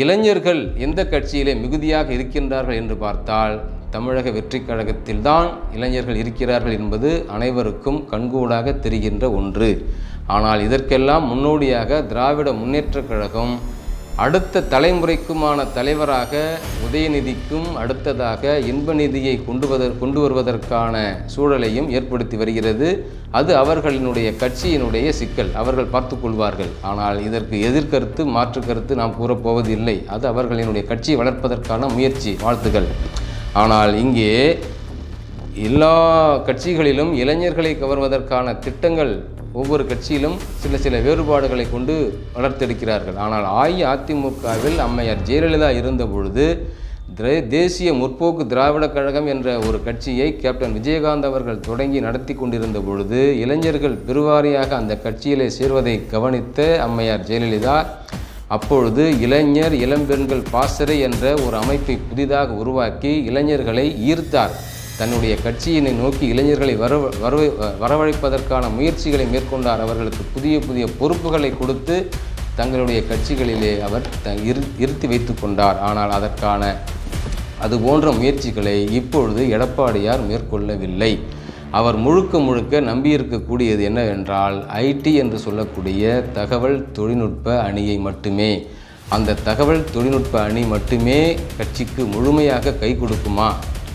இளைஞர்கள் எந்த கட்சியிலே மிகுதியாக இருக்கின்றார்கள் என்று பார்த்தால் தமிழக வெற்றிக் கழகத்தில்தான் இளைஞர்கள் இருக்கிறார்கள் என்பது அனைவருக்கும் கண்கூடாக தெரிகின்ற ஒன்று. ஆனால் இதற்கெல்லாம் முன்னோடியாக திராவிட முன்னேற்றக் கழகம் அடுத்த தலைமுறைக்குமான தலைவராக உதயநிதிக்கும் அடுத்ததாக இன்பநிதியை கொண்டு கொண்டு வருவதற்கான சூழலையும் ஏற்படுத்தி வருகிறது. அது அவர்களினுடைய கட்சியினுடைய சிக்கல். அவர்கள் பார்த்து கொள்வார்கள். ஆனால் இதற்கு எதிர்கருத்து மாற்று கருத்து நாம் கூறப்போவதில்லை. அது அவர்களினுடைய கட்சியை வளர்ப்பதற்கான முயற்சி வாழ்த்துகள். ஆனால் இங்கே எல்லா கட்சிகளிலும் இளைஞர்களை கவர்வதற்கான திட்டங்கள் ஒவ்வொரு கட்சியிலும் சில சில வேறுபாடுகளை கொண்டு வளர்த்தெடுக்கிறார்கள். ஆனால் அஇஅதிமுகவில் அம்மையார் ஜெயலலிதா இருந்த பொழுது திரே- தேசிய முற்போக்கு திராவிடக் கழகம் என்ற ஒரு கட்சியை கேப்டன் விஜயகாந்த் அவர்கள் தொடங்கி நடத்தி கொண்டிருந்த பொழுது இளைஞர்கள் பெருவாரியாக அந்த கட்சியிலே சேர்வதை கவனித்த அம்மையார் ஜெயலலிதா அப்பொழுது இளைஞர் இளம்பெண்கள் பாசறை என்ற ஒரு அமைப்பை புதிதாக உருவாக்கி இளைஞர்களை ஈர்த்தார். தன்னுடைய கட்சியினை நோக்கி இளைஞர்களை வரவ வரவ வரவழைப்பதற்கான முயற்சிகளை மேற்கொண்டார். அவர்களுக்கு புதிய புதிய பொறுப்புகளை கொடுத்து தங்களுடைய கட்சிகளிலே அவர் த இரு இருத்தி வைத்து கொண்டார். ஆனால் அதற்கான அது போன்ற முயற்சிகளை இப்பொழுது எடப்பாடியார் மேற்கொள்ளவில்லை. அவர் முழுக்க முழுக்க நம்பியிருக்கக்கூடியது என்னவென்றால் ஐடி என்று சொல்லக்கூடிய தகவல் தொழில்நுட்ப அணியை மட்டுமே. அந்த தகவல் தொழில்நுட்ப அணி மட்டுமே கட்சிக்கு முழுமையாக கை கொடுக்குமா?